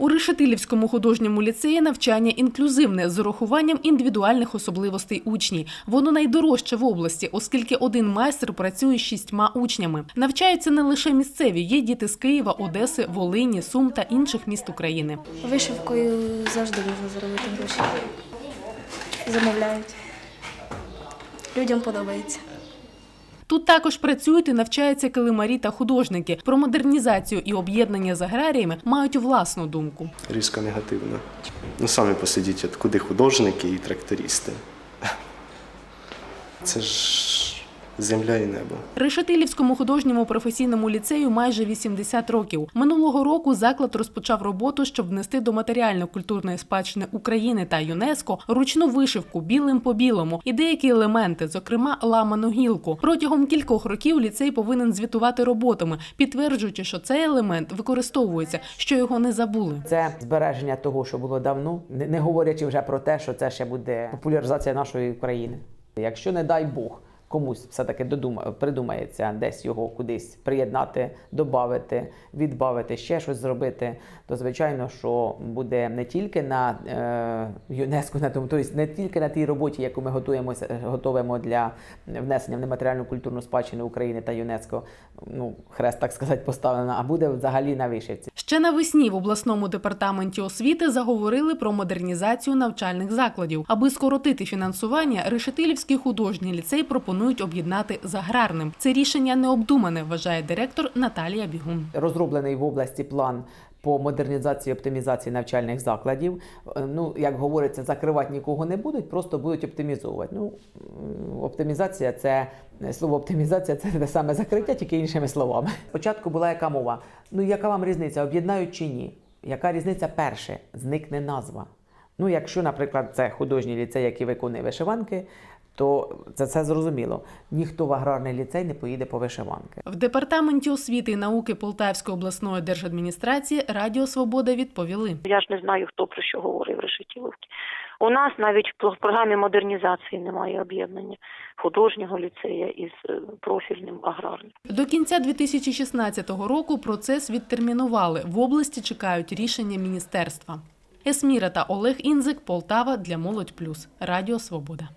У Решетилівському художньому ліцеї навчання інклюзивне з урахуванням індивідуальних особливостей учнів. Воно найдорожче в області, оскільки один майстер працює з шістьма учнями. Навчаються не лише місцеві, є діти з Києва, Одеси, Волині, Сум та інших міст України. Вишивкою завжди можна заробити гроші. Замовляють. Людям подобається. Тут також працюють і навчаються килимарі та художники. Про модернізацію і об'єднання з аграріями мають власну думку. різко негативно. Ну, самі посидіть, от куди художники і трактористи. Це ж земля і небо. Решетилівському художньому професійному ліцею майже 80 років. Минулого року заклад розпочав роботу, щоб внести до матеріально-культурної спадщини України та ЮНЕСКо ручну вишивку білим по білому і деякі елементи, зокрема ламану гілку. Протягом кількох років ліцей повинен звітувати роботами, підтверджуючи, що цей елемент використовується, що його не забули. Це збереження того, що було давно, не не говорячи вже про те, що це ще буде популяризація нашої країни. Якщо не дай Бог. Комусь все-таки додума, придумається десь його кудись приєднати, додати, відбавити, ще щось зробити, то звичайно, що буде не тільки на е, ЮНЕСКО, на тому, тобто не тільки на тій роботі, яку ми готуємося, готуємо для внесення в нематеріальну культурну спадщину України та ЮНЕСКО, ну хрест так сказати, поставлено, а буде взагалі на вишивці. Ще навесні в обласному департаменті освіти заговорили про модернізацію навчальних закладів. Аби скоротити фінансування, Решетилівський художній ліцей пропонують об'єднати з аграрним. Це рішення необдумане, вважає директор Наталія Бігун. розроблений в області план по модернізації оптимізації навчальних закладів. Е, Ну, як говориться, закривати нікого не будуть, просто будуть оптимізовувати. Ну, оптимізація це слово оптимізація це те саме закриття, тільки іншими словами. Спочатку була яка мова? Ну, яка вам різниця, об'єднають чи ні? Яка різниця перше? Зникне назва. Ну, якщо, наприклад, це художній ліцей, який виконує вишиванки, то це, це зрозуміло. Ніхто в аграрний ліцей не поїде по вишиванки. В департаменті освіти і науки Полтавської обласної держадміністрації Радіо Свобода відповіли. Я ж не знаю, хто про що говорив в Решетіловці. У нас навіть в програмі модернізації немає об'єднання художнього ліцея із е, профільним аграрним. До кінця 2016 року процес відтермінували. В області чекають рішення міністерства. Есміра та Олег Інзик, Полтава для Молодь Плюс. Радіо Свобода.